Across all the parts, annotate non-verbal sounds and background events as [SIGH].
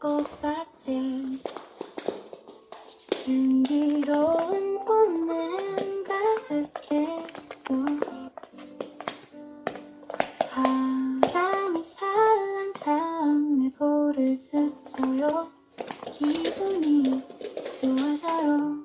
것 같아 향기로운 꽃냄 가득해 바람이 살랑살랑 내 볼을 스쳐요. 기분이 좋아져요.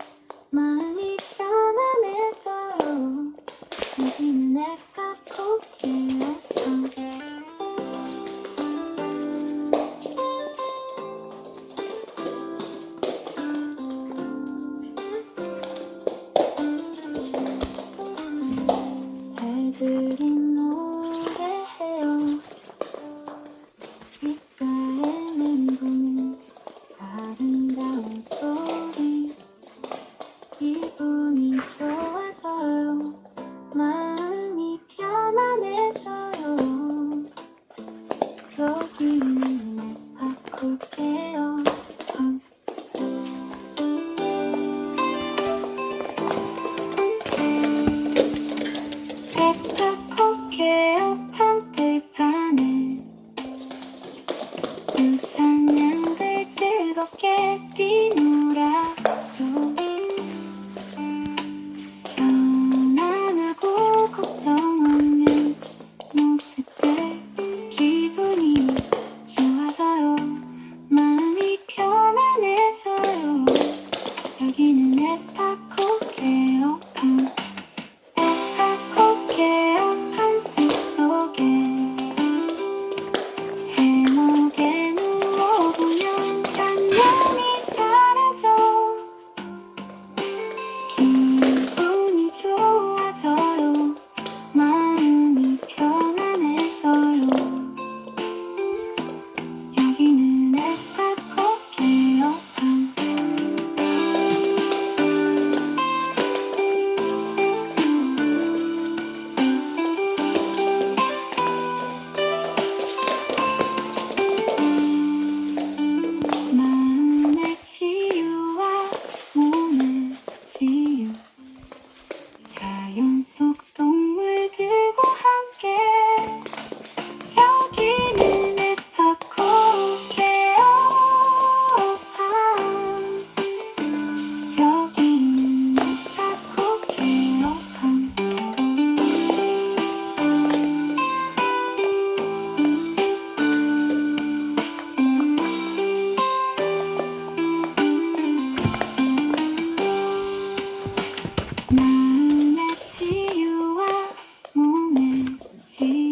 두 사냥들 즐겁게 뛰노라. 情。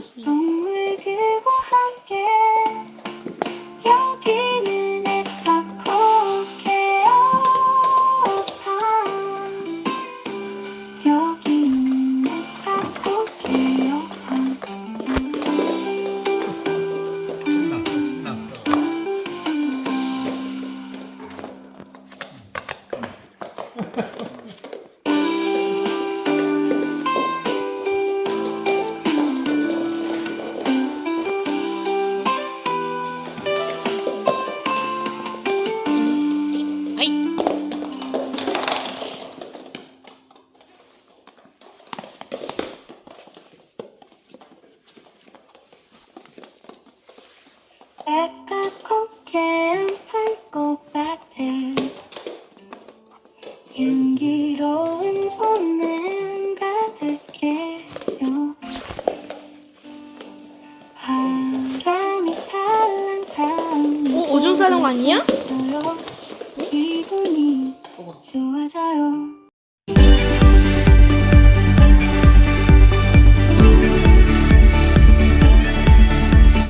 눈물 들고 함께 여기는 에파코케어 여기는 에파코케어 [LAUGHS] 새까맣게 안풀 것 같은 향기로운 꽃은 가득해요. 바람이 살랑살랑 어, 오줌 싸는 거 아니야? 기분이 좋아져요